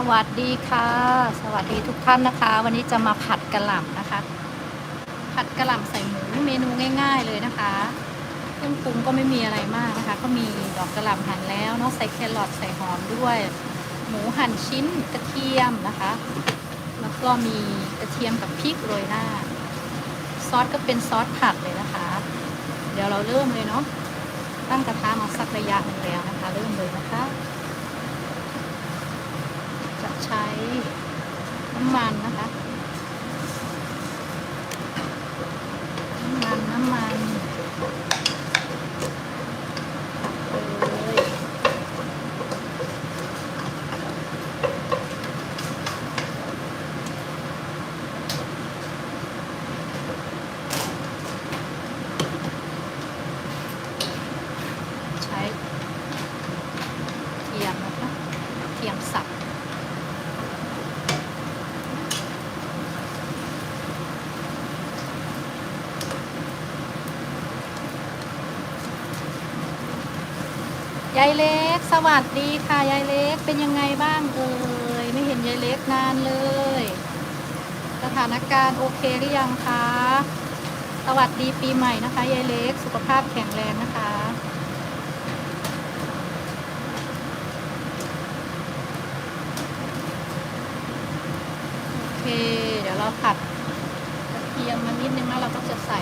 สวัสดีค่ะ สวัสดีทุกท่านนะคะ วันนี้จะมาผัดกะหล่ำนะคะ ผัดกะหล่ำใส่หมูเมนูง่าย ๆ เลยนะคะเครื่องปรุงก็ไม่มีอะไรมากนะคะ ก็มีดอกกะหล่ำหั่นแล้วเนาะใส่แครอทใส่หอมด้วย หมูหั่นชิ้นกระเทียมนะคะ แล้วก็มีกระเทียมกับพริกโรยหน้า ซอสก็เป็นซอสผัดเลยนะคะ เดี๋ยวเราเริ่มเลยเนาะตั้งกระทะมาสักระยะหนึ่งแล้วนะคะ เริ่มเลยนะคะ ใช้น้ำมันนะคะ น้ำมันน้ำมันเลยใช้เทียมนะคะ เทียมสับ ยายเล็ก สวัสดีค่ะยายเล็กเป็นยังไงบ้างเอ่ยไม่เห็นยายเล็กนานเลย สถานการณ์โอเคหรือยังคะสวัสดีปีใหม่นะคะยายเล็ก สุขภาพแข็งแรงนะคะโอเค เดี๋ยวเราผัดกระเทียมมานิดนึงแล้วเราก็จะใส่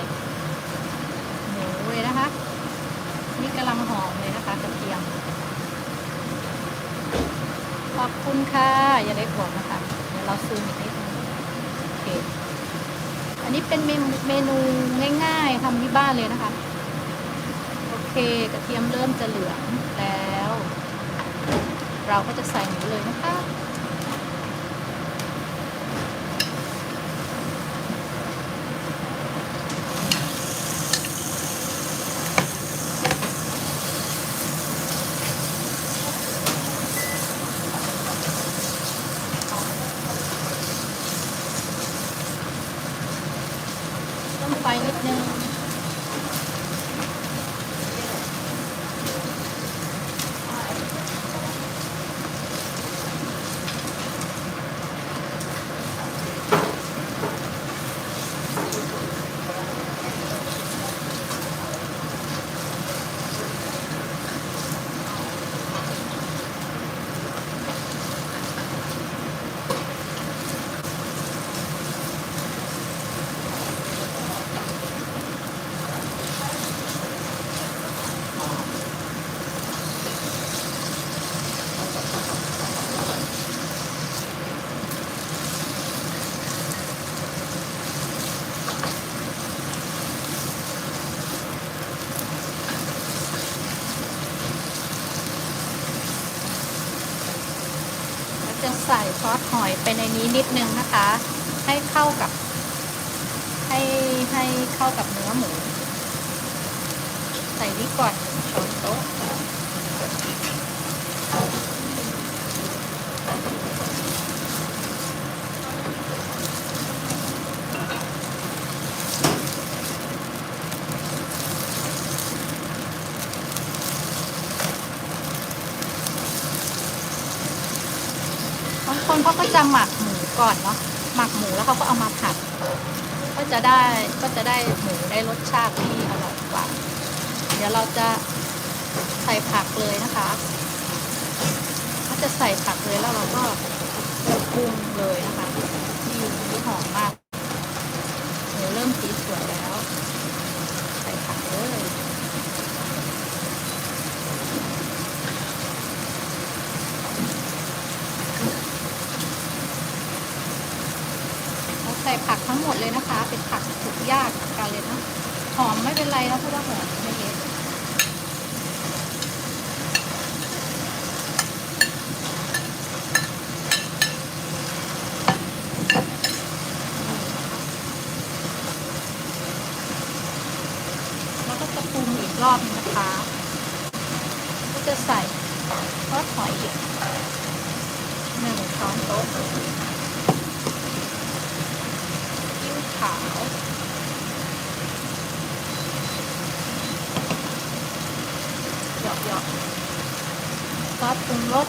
หมูเลยนะคะ กำลังหอมเลยนะคะกระเทียม ขอบคุณค่ะอย่าเล็กบอกนะคะเดี๋ยวเราซูมอีกนิดนึงโอเคอันนี้เป็นเมนูเมนูง่ายๆทำที่บ้านเลยนะคะ โอเคกระเทียมเริ่มจะเหลืองแล้ว เราก็จะใส่หมูเลยนะคะ อสหอยไปในนี้นิดนึงนะคะ ให้เข้ากับ ให้ให้เข้ากับเนื้อหมู ใส่นี้ก่อนช้อนโต๊ะบางคนเขาก็ จะหมักหมูก่อนเนาะหมักหมูแล้วเขาก็เอามาผัด ก็จะได้ก็จะได้หมูได้รสชาติที่อร่อยกว่า เดี๋ยวเราจะใส่ผักเลยนะคะก็จะใส่ผักเลยแล้วเราก็ปรุงเลยนะคะที่ที่หอมมากหมูเริ่มสีสวยแล้ว ใส่ผักเลยเราใส่ผักทั้งหมดเลยนะคะ เป็นผักสุกยากเหมือนกันเลยเนาะหอม ไม่เป็นไรนะเพราะว่าหมไม่เยอะ แล้วก็จะปรุงอีกรอบนึงนะคะ ก็จะใส่ซอสหอยอีกหนึ่งช้อนโต๊ะซีอิ๊วขาวหยอกๆ ซอสปรุงรส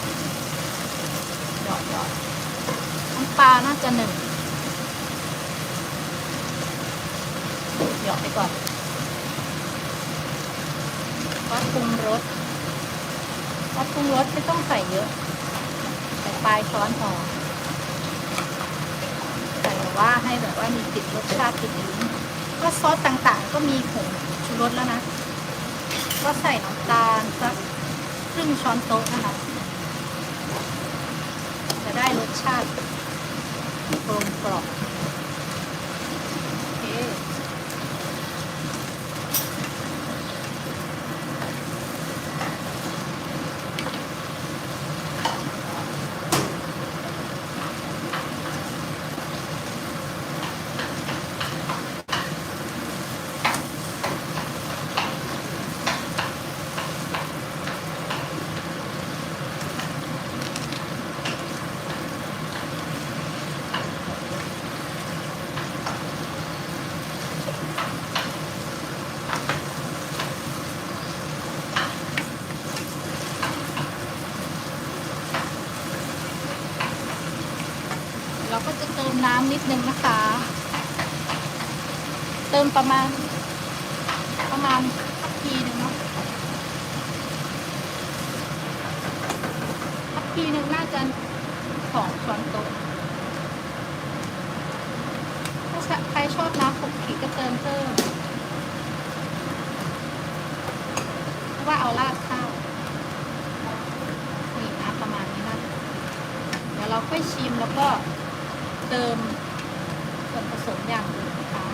หยอดหยอดน้ำปลาน่าจะหนึ่งหยอดไปก่อนวัดปรุงรสวัดปรุงรสไม่ต้องใส่เยอะ ใส่ปลายช้อนพอใส่แบบว่าให้แบบว่ามีติดรสชาติติดลิ้นก็ซอสต่างๆ ก็มีผงชูรสแล้วนะ ก็ใส่น้ำตาลสัก รึ่งช้อนโต๊ะนะคะ จะได้รสชาติกลมกล่อม น้ำนิดนึงนะคะ เติมประมาณ ประมาณทัพพีหนึ่งเนาะทัพพีหนึ่งน่าจะสองช้อนโต๊ะถ้าใครชอบน้ำขลุกขีก็เติมเพิ่มว่าเอาราดข้าวนี่นะประมาณนี้นะเดี๋ยวเราค่อยชิมแล้วก็ เติมส่วนผสมอย่างอื่นนะคะ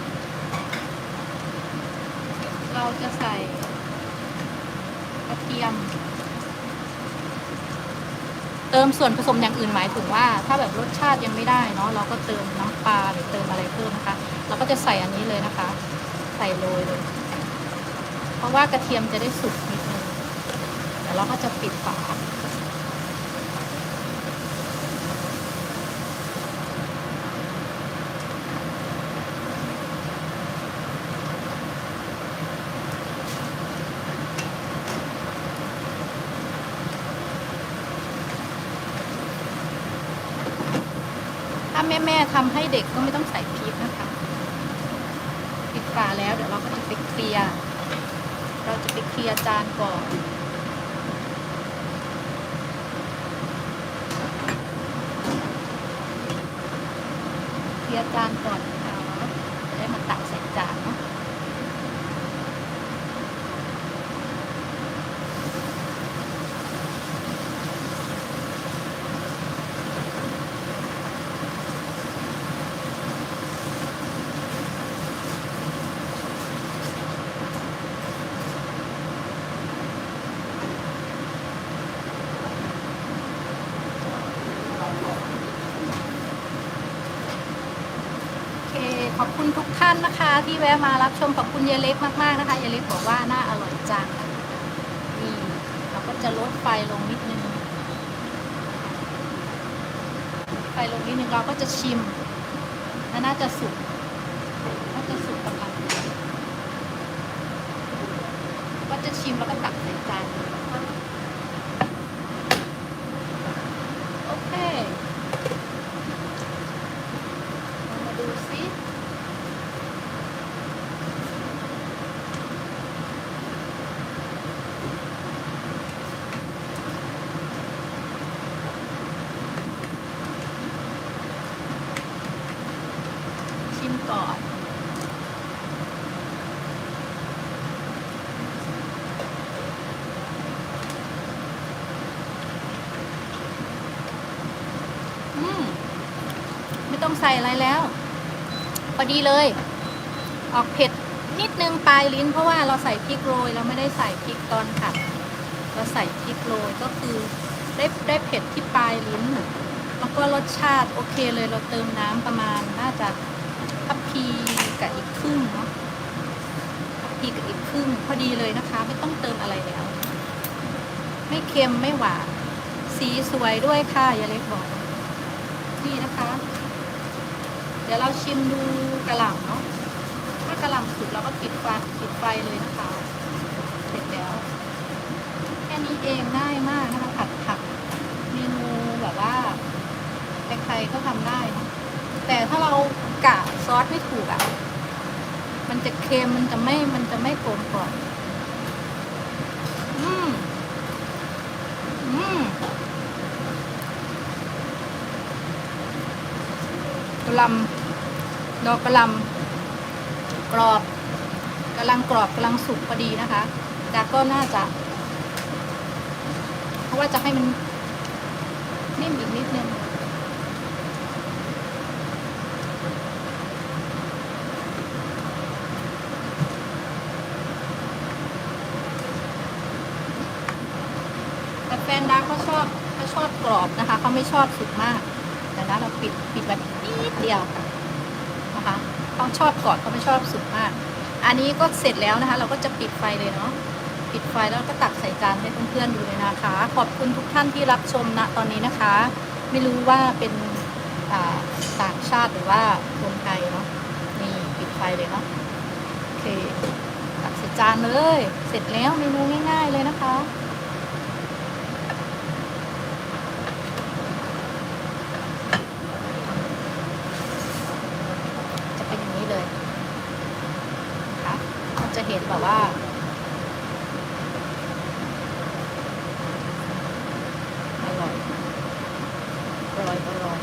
เราจะใส่กระเทียม เติมส่วนผสมอย่างอื่นหมายถึงว่า ถ้าแบบรสชาติยังไม่ได้เนาะเราก็เติมน้ำปลาหรือเติมอะไรเพิ่มนะคะ เราก็จะใส่อันนี้เลยนะคะ ใส่โรยเลย เพราะว่ากระเทียมจะได้สุกนิดนึงเดี๋ยวเราก็จะปิดฝา แม่แม่ๆทำให้เด็กก็ไม่ต้องใส่พริกนะคะปิดฝาแล้วเดี๋ยวเราก็จะไปเคลียร์เราจะไปเคลียร์จานก่อนเคลียร์จานก่อนนะคะจะได้มาตักใส่จานเนาะ โอเค ขอบคุณทุกท่านนะคะ ที่แวะมารับชมขอบคุณยายเล็กมากๆนะคะยายเล็กบอกว่าน่าอร่อยจังนี่เราก็จะลดไฟลงนิดนึงไฟลงนิดนึงเราก็จะชิมและน่าจะสุกน่าจะสุกกำลังดีก็จะชิมแล้วก็ตักใส่จานโอเค เรามาดูซิชิมก่อน อืม ไม่ ต้องใส่อะไรแล้วพอดีเลย ออกเผ็ดนิดนึงปลายลิ้น เพราะว่าเราใส่พริกโรยเราไม่ได้ใส่พริกตอนผัดเราใส่พริกโรยก็คือได้ได้เผ็ดที่ปลายลิ้นแล้วก็รสชาติโอเคเลยเราเติมน้ำประมาณน่าจะทัพพีกับอีกครึ่งเนาะทัพพีกับอีกครึ่งพอดีเลยนะคะ ไม่ต้องเติมอะไรแล้ว ไม่เค็มไม่หวานสีสวยด้วยค่ะอย่าเล็กบอกนี่นะคะ เดี๋ยวเราชิมดูกระหล่ำเนาะ ถ้ากระหล่ำสุกเราก็ปิดไฟปิดไฟเลยนะคะ เสร็จแล้ว แค่นี้เองง่ายมากนะคะ ผัดผักเมนูแบบว่าใครๆก็ทำได้นะแต่ถ้าเรากะซอสไม่ถูกอะ่ะ มันจะเค็มมันจะไม่ มันจะไม่กลมกล่อมอืมอืมกระห ลำดอกกระลำกรอบกำลังกรอบกำลังสุกพอดีนะคะแต่ก็น่าจะ เพราะว่าจะให้มันนิ่มอีกนิดนึงแต่แฟนดาเขาชอบเขาชอบกรอบนะคะเขาไม่ชอบสุกมาก แต่นะเราปิดปิดแบบนิดเดียวนะคะเขาชอบกรอบเขาไม่ชอบสุกมาก อันนี้ก็เสร็จแล้วนะคะ เราก็จะปิดไฟเลยเนาะปิดไฟแล้วก็ตักใส่จานให้เพื่อนๆดูเลยนะคะ ขอบคุณทุกท่านที่รับชมณตอนนี้นะคะ ไม่รู้ว่าเป็นต่างชาติหรือว่าคนไทยเนาะนี่ปิดไฟเลยเนาะโอเคตักใส่จานเลย เสร็จแล้วเมนูง่าย ๆเลยนะคะเป็นอย่างนี้เลยนะคะมันจะเห็นแบบว่า อร่อย อร่อย อร่อย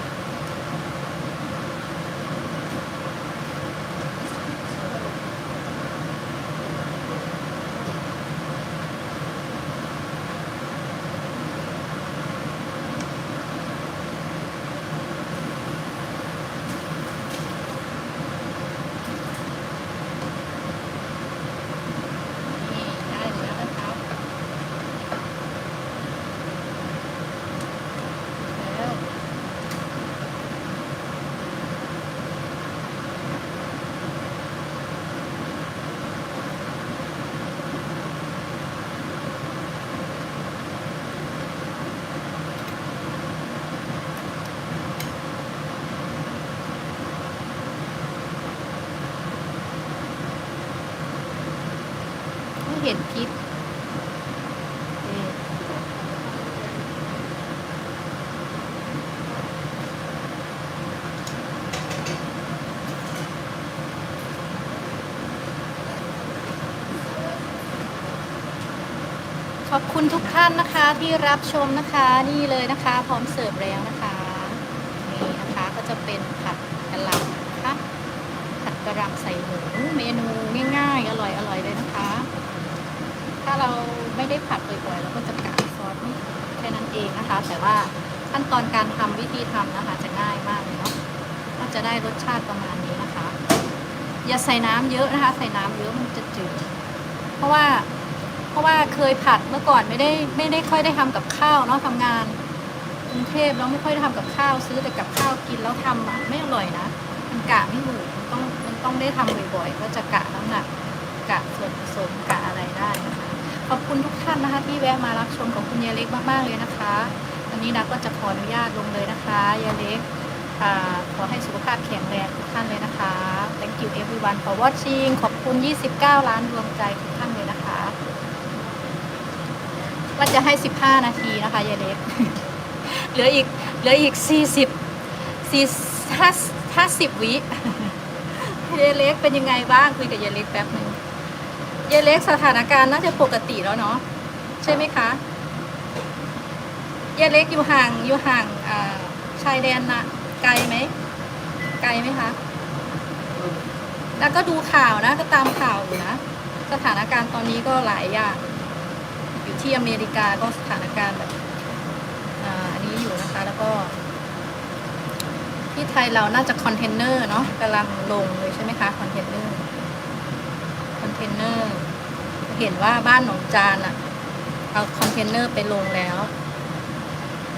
นี่ได้แล้วนะคะแล้ว ไม่เห็นพริกนี่ ขอบคุณทุกท่านนะคะที่รับชมนะคะนี่เลยนะคะ พร้อมเสิร์ฟแล้วนะคะนี่นะคะก็จะเป็นผัดกะหล่ำนะคะผัดกระหล่ำใส่หมูเมนูง่าย ๆ อร่อยอร่อยเลยนะคะ ถ้าเราไม่ได้ผัดบ่อยๆเราก็จะกะซอสไม่แค่นั้นเองนะคะ แต่ว่าขั้นตอนการทำวิธีทำนะคะจะง่ายมากเลยเนาะก็จะได้รสชาติประมาณนี้นะคะ อย่าใส่น้ำเยอะนะคะ ใส่น้ำเยอะมันจะจืดเพราะว่า เพราะว่าเคยผัดเมื่อก่อนไม่ได้ไม่ได้ค่อยได้ทำกับข้าวเนาะทำงานกรุงเทพแล้วไม่ค่อยได้ทำกับข้าวซื้อแต่กับข้าวกินแล้วทำอะไม่อร่อยนะ มันกะไม่ถูกมันต้องมันต้องได้ทำบ่อยๆก็จะกะน้ำหนักกะส่วนผสมกะอะไรได้นะคะขอบคุณทุกท่านนะคะที่แวะมารับชมของคุณยายเล็กมากๆเลยนะคะวันนี้ดักก็จะขออนุญาตลงเลยนะคะยายเล็กขอให้สุขภาพแข็งแรงทุกท่านเลยนะคะ thank you everyone for watching ขอบคุณ 29 ล้านดวงใจทุกท่าน ว่าจะให้ 15 นาทีนะคะยายเล็ก เหลืออีกเหลืออีก 40 4 5 50 วิยายเล็กเป็นยังไงบ้างคุยกับยายเล็กแป๊บหนึ่งยายเล็กสถานการณ์น่าจะปกติแล้วเนาะใช่ไหมคะยายเล็กอยู่ห่างอยู่ห่างชายแดนนะไกลไหมไกลไหมคะ แล้วก็ดูข่าวนะก็ตามข่าวอยู่นะ สถานการณ์ตอนนี้ก็หลายอย่าง ที่อเมริกาก็สถานการณ์แบบอ่าอันนี้อยู่นะคะ แล้วก็ ที่ไทยเราน่าจะคอนเทนเนอร์เนาะกำลังลงเลยใช่ไหมคะคอนเทนเนอร์คอนเทนเนอร์เห็นว่าบ้านหนองจานอะเอาคอนเทนเนอร์ไปลงแล้ว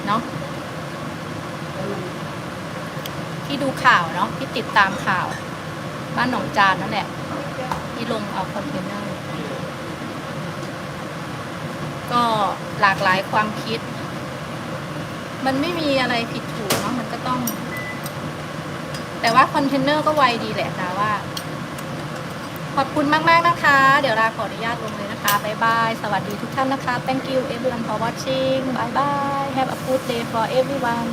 เนาะที่ดูข่าวเนาะที่ติดตามข่าว บ้านหนองจานนั่นแหละที่ลงเอาคอนเทนเนอร์ ก็หลากหลายความคิด มันไม่มีอะไรผิดถูกเนาะมันก็ต้อง แต่ว่าคอนเทนเนอร์ก็ไวดีแหละนะว่า ขอบคุณมาก ๆ นะคะ เดี๋ยวลาขออนุญาตลงเลยนะคะบ๊ายบาย สวัสดีทุกท่านนะคะ thank you everyone for watching bye bye have a good day for everyone